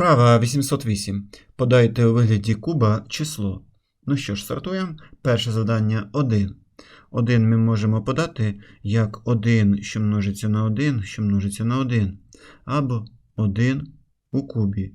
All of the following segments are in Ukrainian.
Вправа 808. Подайте у вигляді куба число. Ну що ж, стартуємо. Перше завдання 1. 1 ми можемо подати як 1, що множиться на 1, що множиться на 1. Або 1 у кубі.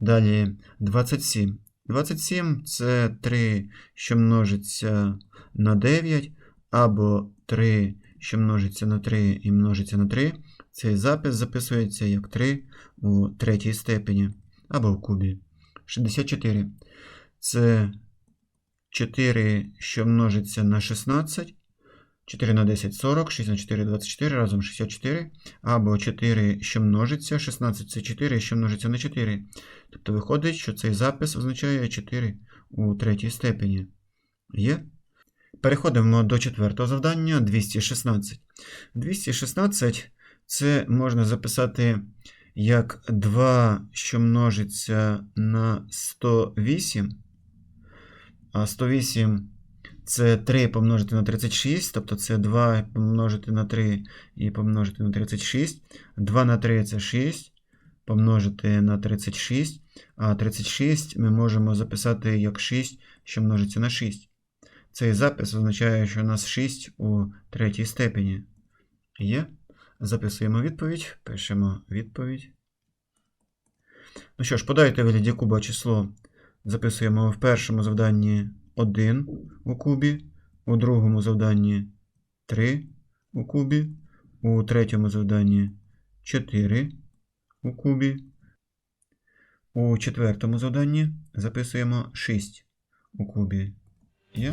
Далі 27. 27 це 3, що множиться на 9, або 3, що множиться на 3 і множиться на 3. Цей запис записується як 3 у третій степені або в кубі. 64. Це 4, що множиться на 16. 4 на 10 40, 6 на 4 24, разом 64. Або 4, що множиться, 16 це 4, що множиться на 4. Тобто виходить, що цей запис означає 4 у третій степені. Є? Переходимо до четвертого завдання 216. 216 це можна записати як 2, що множиться на 108. А 108 це 3 помножити на 36, тобто це 2 помножити на 3 і помножити на 36. 2 на 3 це 6, помножити на 36. А 36 ми можемо записати як 6, що множиться на 6. Цей запис означає, що у нас 6 у третій степені. Є? Записуємо відповідь, пишемо відповідь. Ну що ж, подайте вигляді куба число. Записуємо в першому завданні 1 у кубі, у другому завданні 3 у кубі, у третьому завданні 4 у кубі. У четвертому завданні записуємо 6 у кубі. Yeah.